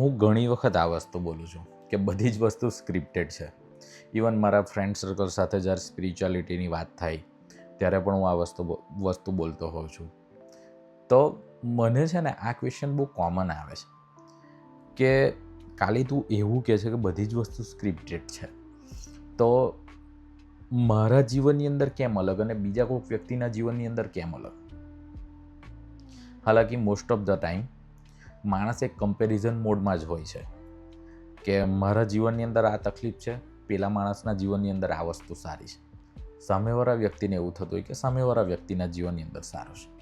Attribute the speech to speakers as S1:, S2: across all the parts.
S1: હું ઘણી વખત આ વસ્તુ બોલું છું કે બધી જ વસ્તુ સ્ક્રિપ્ટેડ છે. ઇવન મારા ફ્રેન્ડ સર્કલ સાથે જ્યારે સ્પિરિચ્યુઆલિટીની વાત થાય, ત્યારે પણ હું આ વસ્તુ વસ્તુ બોલતો હોઉં છું. તો મને છે ને આ ક્વેશ્ચન બહુ કોમન આવે છે. કે કાલી તું એવું કહે છે કે બધી જ વસ્તુ સ્ક્રિપ્ટેડ છે. તો મારા જીવનની અંદર કેમ અલગ અને બીજા કોઈક વ્યક્તિના જીવનની અંદર કેમ અલગ? હાલાકી મોસ્ટ ઓફ ધ ટાઈમ માણસ એક કમ્પેરિઝન મોડમાં જ હોય છે કે મારા જીવનની અંદર આ તકલીફ છે, પેલા માણસના જીવનની અંદર આ વસ્તુ સારી છે. સામેવાળા વ્યક્તિને એવું થતું હોય કે સામેવાળા વ્યક્તિના જીવનની અંદર સારું છે.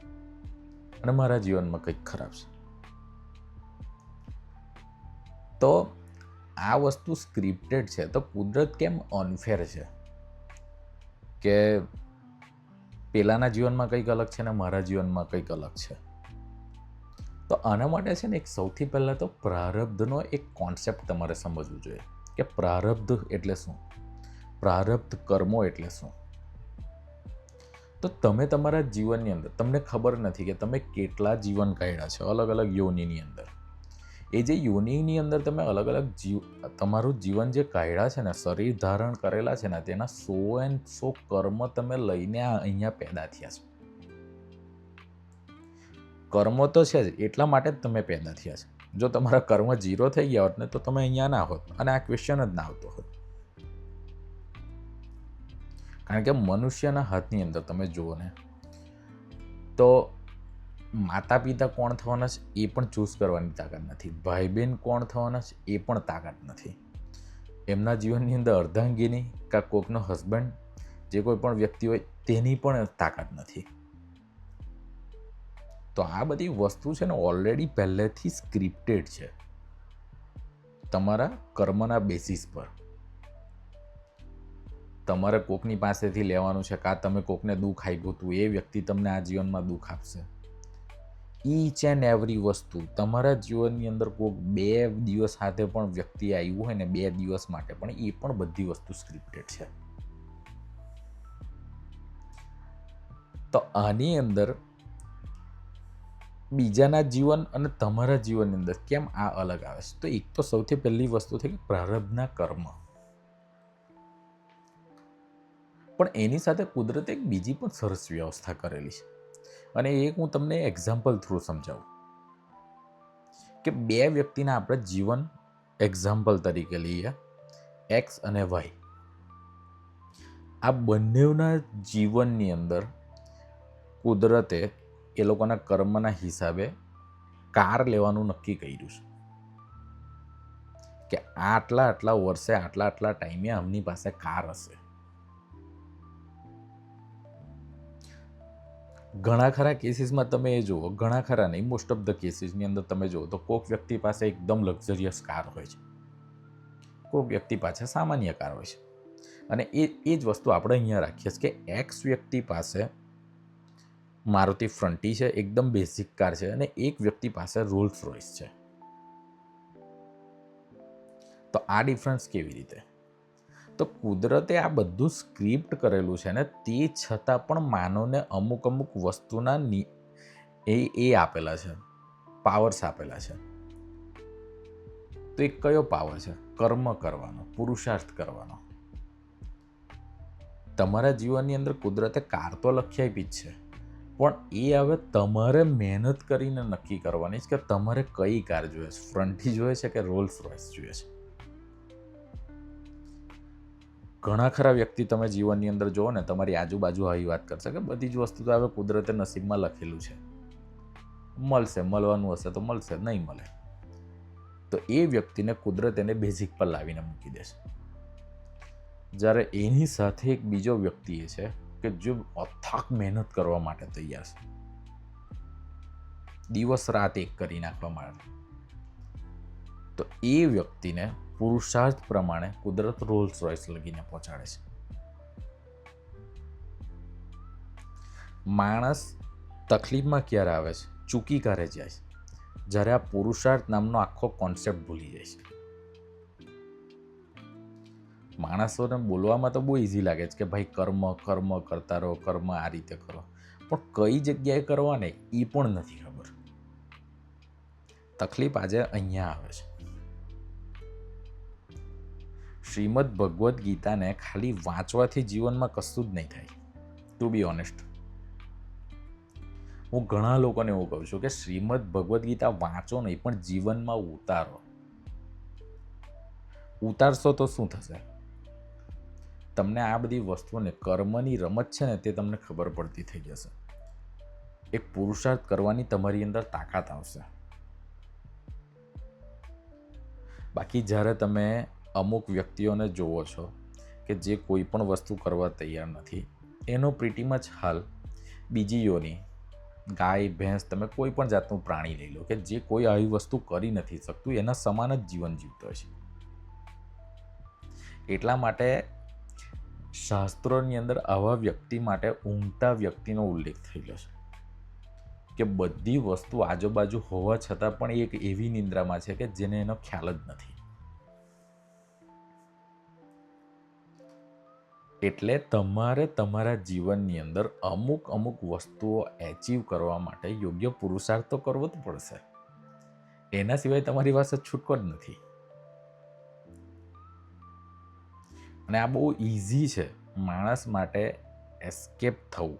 S1: અને મારા જીવનમાં કંઈક ખરાબ છે. તો આ વસ્તુ સ્ક્રિપ્ટેડ છે. તો કુદરત કેમ અનફેર છે? કે પેલાના જીવનમાં કંઈક અલગ છે ને મારા જીવનમાં કંઈક અલગ છે? તો આના માટે છે ને એક સૌથી પહેલાં તો પ્રારબ્ધનો એક કોન્સેપ્ટ તમારે સમજવું જોઈએ કે પ્રારબ્ધ એટલે શું? પ્રારબ્ધ કર્મો એટલે શું? તો તમે તમારા જીવનની અંદર, તમને ખબર નથી કે તમે કેટલા જીવન કાઢ્યા છે અલગ અલગ યોનિની અંદર. એ જે યોનિની અંદર તમે અલગ અલગ જીવ, તમારું જીવન જે કાઢ્યા છે ને, શરીર ધારણ કરેલા છે ને, તેના સો એન્ડ સો કર્મ તમે લઈને અહીંયા પેદા થયા છો. કર્મો તો છે જ, એટલા માટે જ તમે પેદા થયા છે. જો તમારા કર્મ જીરો થઈ ગયા હોત ને, તો તમે અહીંયા ના હોત અને આ ક્વેશ્ચન જ ના આવતો હોત. કારણ કે મનુષ્યના હાથની અંદર તમે જુઓ ને, તો માતા પિતા કોણ થવાના છે? એ પણ ચૂઝ કરવાની તાકાત નથી. ભાઈ બહેન કોણ થવાના છે? એ પણ તાકાત નથી. એમના જીવનની અંદર અર્ધાંગીની કાં કોકનો હસબન્ડ જે કોઈ પણ વ્યક્તિ હોય, તેની પણ તાકાત નથી. તો આ બધી વસ્તુ છે ને ઓલરેડી પહેલેથી સ્ક્રિપ્ટેડ છે. તમારા કર્મના બેસિસ પર. તમારે કોકની પાસેથી લેવાનું છે કાં તમે કોકને દુઃખ આપ્યું હતું, એ વ્યક્તિ તમને આ જીવનમાં દુઃખ આપશે. ઈચ એન્ડ એવરી વસ્તુ, તમારા જીવનની અંદર કોઈક બે દિવસ સાથે પણ વ્યક્તિ આવ્યું હોય ને બે દિવસ માટે પણ એ પણ બધી વસ્તુ સ્ક્રિપ્ટેડ છે. તો આની અંદર બીજાના જીવન અને તમારા જીવનની અંદર કેમ આ અલગ આવે છે? તો એક તો સૌથી પહેલી વસ્તુ થઈ પ્રારબ્ધના કર્મ. પણ એની સાથે કુદરતે એક બીજી પણ સરસ વ્યવસ્થા કરેલી છે. અને એ હું તમને એક્ઝામ્પલ થ્રુ સમજાવું. કે બે વ્યક્તિના આપણે જીવન એક્ઝામ્પલ તરીકે લઈએ એક્સ અને વાય આ બંનેના જીવનની અંદર કુદરતે એ લોકોના કર્મના હિસાબે કાર લેવાનું નક્કી કર્યું છે. કે આટલા આટલા વર્ષે, આટલા આટલા ટાઈમે આમની પાસે કાર હશે. ઘણા ખરા કેસીસમાં તમે એ જુઓ, ઘણા ખરા નહીં મોસ્ટ ઓફ ધ કેસીસની અંદર તમે જુઓ, તો કોઈક વ્યક્તિ પાસે એકદમ લક્ઝરિયસ કાર હોય છે. કોઈક વ્યક્તિ પાસે સામાન્ય કાર હોય છે. અને એ એ જ વસ્તુ આપણે અહીંયા રાખીએ છીએ કે એક્સ વ્યક્તિ પાસે મારુતિ ફ્રન્ટી છે, એકદમ બેઝિક કાર છે અને એક વ્યક્તિ પાસે રોલ્સ રોયસ છે. તો આ ડિફરન્સ કેવી રીતે? તો કુદરતે આ બધું સ્ક્રિપ્ટ કરેલું છે ને, તે છતાં પણ માનવને અમુક અમુક વસ્તુના એ એ આપેલા છે પાવર્સ આપેલા છે. તો એ કયો પાવર છે? કર્મ કરવાનો, પુરુષાર્થ કરવાનો. તમારા જીવનની અંદર કુદરતે કાર તો લખી આપી જ છે. પણ એ હવે તમારે મહેનત કરીને નક્કી કરવાની છે કે તમારે કઈ કાર જોઈએ છે? ફ્રન્ટી જોઈએ છે કે રોલ્સ રોયસ જોઈએ છે? ઘણા ખરા વ્યક્તિ તમે જીવનની અંદર જુઓ ને, તમારી આજુબાજુ આવી વાત કરશે કે બધી જ વસ્તુ તો હવે કુદરતે નસીબમાં લખેલું છે. મળશે, મળવાનું હશે તો મળશે, નહીં મળે. તો એ વ્યક્તિને કુદરત એને બેઝિક પર લાવીને મૂકી દેશે. જ્યારે એની સાથે એક બીજો વ્યક્તિ એ છે કે જે અથાક મહેનત કરવા માટે તૈયાર છે. દિવસ રાત એક કરી નાખવા માટે તો એ વ્યક્તિને પુરુષાર્થ પ્રમાણે કુદરત રોલ્સ રોયસ લગીને પહોંચાડે છે. માણસ તકલીફમાં ક્યારે આવે છે? ચૂકી કરે જાય છે. જ્યારે આ પુરુષાર્થ નામનો આખો કોન્સેપ્ટ ભૂલી જાય છે. માણસોને બોલવામાં તો બહુ ઇઝી લાગે છે કે ભાઈ કર્મ કર્મ કરતા રહો, કર્મ આ રીતે કરો. પણ કઈ જગ્યાએ કરવાને એ પણ નથી ખબર. તકલીફ આજે અહીંયા આવે છે. શ્રીમદ ભગવદ્ ગીતાને ખાલી વાંચવાથી જીવનમાં કશું જ નહીં થાય ટુ બી ઓનેસ્ટ હું ઘણા લોકોને એવું કહું છું કે શ્રીમદ ભગવદ્ ગીતા વાંચો નહીં, પણ જીવનમાં ઉતારો. ઉતારશો તો શું થશે? તમને આ બધી વસ્તુઓને કર્મની રમત છે ને તે તમને ખબર પડતી થઈ જશે. એક પુરુષાર્થ કરવાની તમારી અંદર તાકાત આવશે. બાકી જ્યારે તમે અમુક વ્યક્તિઓને જુઓ છો કે જે કોઈ પણ વસ્તુ કરવા તૈયાર નથી, એનો પ્રીટી મચ હાલ બીજી યોની ગાય, ભેંસ, તમે કોઈ પણ જાતનું પ્રાણી લઈ લો કે જે કોઈ આવી વસ્તુ કરી નથી શકતું, એના સમાન જ જીવન જીવતો છે એટલા માટે શાસ્ત્રોની અંદર આવા વ્યક્તિ માટે ઊંઘતા વ્યક્તિનો ઉલ્લેખ થયેલો છે કે બધી વસ્તુ આજુબાજુ હોવા છતાં પણ એક એવી નિંદ્રામાં છે કે જેને એનો ખ્યાલ જ નથી. એટલે તમારે તમારા જીવનની અંદર અમુક અમુક વસ્તુઓ એચીવ કરવા માટે યોગ્ય પુરુષાર્થ તો કરવો જ પડશે. એના સિવાય તમારી પાસે છૂટકો જ નથી. અને આ બહુ ઇઝી છે. માણસ માટે એસ્કેપ થવું.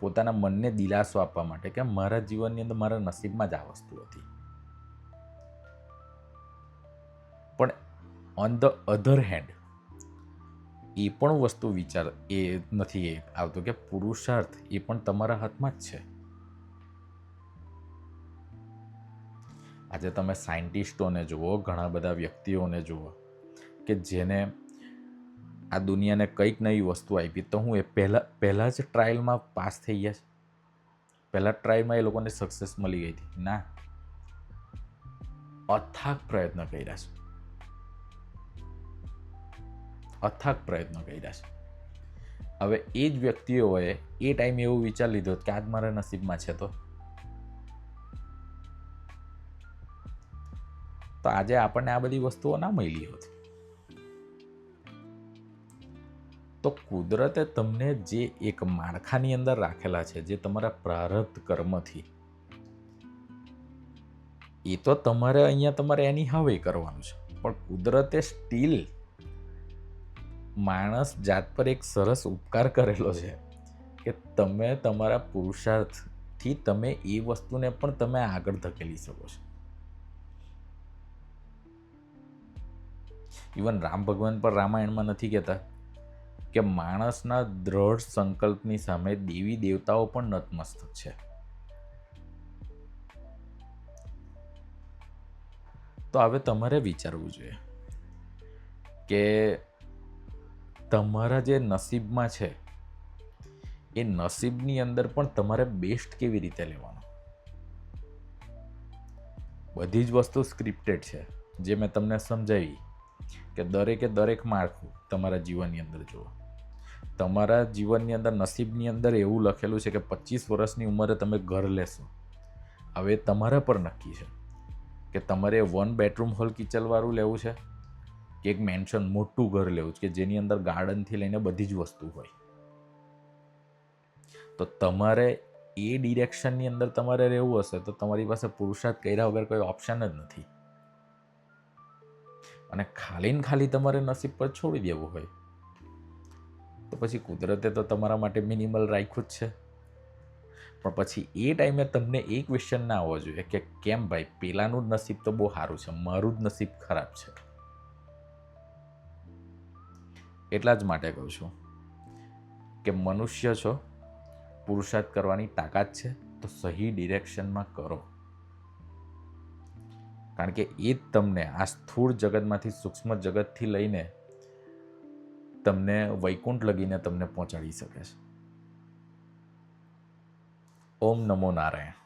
S1: પોતાના મનને દિલાસો આપવા માટે કે મારા જીવનની અંદર મારા નસીબમાં જ આ વસ્તુ હતી. પણ ઓન ધ અધર હેન્ડ એ પણ વસ્તુ વિચાર, એ નથી એ આવતો કે પુરુષાર્થ એ પણ તમારા હાથમાં જ છે. આજે તમે સાયન્ટિસ્ટોને જુઓ, ઘણા બધા વ્યક્તિઓને જુઓ, કે જેને આ દુનિયાને કંઈક નવી વસ્તુ આપી. તો હું એ પહેલાં પહેલાં જ ટ્રાયલમાં પાસ થઈ ગયા છે. પહેલાં ટ્રાયલમાં એ લોકોને સક્સેસ મળી ગઈ હતી. ના. અથાગ પ્રયત્ન કર્યા છે. અથાગ પ્રયત્ન કર્યા છે. હવે એ જ વ્યક્તિઓએ એ ટાઈમે એવું વિચાર લીધો કે આજ મારા નસીબમાં છે તો. તો આજે આપણને આ બધી વસ્તુઓ ના મળી હોત. તો કુદરતે તમને જે એક માળખાની અંદર રાખેલા છે, જે તમારા પ્રારબ્ધ કર્મથી, એ તો તમારે અહીંયા તમારે એની હવે કરવાનું છે. પણ કુદરતે સ્ટીલ માણસ જાત પર એક સરસ ઉપકાર કરેલો છે કે તમે તમારા પુરુષાર્થથી તમે એ વસ્તુને પણ તમે આગળ ધકેલી શકો છો. ઇવન રામ ભગવાન પણ રામાયણમાં નથી કહેતા. કે માણસના દ્રઢ સંકલ્પની સામે દેવી દેવતાઓ પણ નતમસ્તક છે. તો હવે તમારે વિચારવું જોઈએ કે તમારા જે નસીબમાં છે, એ નસીબની અંદર પણ તમારે બેસ્ટ કેવી રીતે લેવાનો? બધી જ વસ્તુ સ્ક્રિપ્ટેડ છે. જે મેં તમને સમજાવી કે દરેકે દરેક માળખું તમારા જીવનની અંદર જુઓ. તમારા જીવનની અંદર, નસીબની અંદર એવું લખેલું છે કે પચીસ વર્ષની ઉંમરે તમે ઘર લેશો. હવે તમારા પર નક્કી છે કે તમારે વન બેડરૂમ હોલ કિચનવાળું લેવું છે કે એક મેન્શન મોટું ઘર લેવું છે કે જેની અંદર ગાર્ડનથી લઈને બધી જ વસ્તુ હોય. તો તમારે એ ડિરેક્શનની અંદર તમારે રહેવું હશે તો તમારી પાસે પુરુષાર્થ કર્યા વગર કોઈ ઓપ્શન જ નથી. અને ખાલી ને ખાલી તમારે નસીબ પર છોડી દેવું હોય. તો પછી કુદરતે તો તમારા માટે મિનિમલ રાખ્યું જ છે. પણ પછી એ ટાઈમે તમને એ ક્વેશ્ચન ના આવવો જોઈએ કે કેમ ભાઈ, પેલાનું જ નસીબ તો બહુ સારું છે, મારું જ નસીબ ખરાબ છે. એટલા જ માટે કહું છું કે મનુષ્ય છો, પુરુષાર્થ કરવાની તાકાત છે, તો સહી ડિરેક્શનમાં કરો. કારણ કે એ જ તમને આ સ્થૂળ જગતમાંથી સૂક્ષ્મ જગતથી લઈને તમને વૈકુંઠ લગીને તમને પહોંચાડી શકે છે. ઓમ નમો નારાયણ.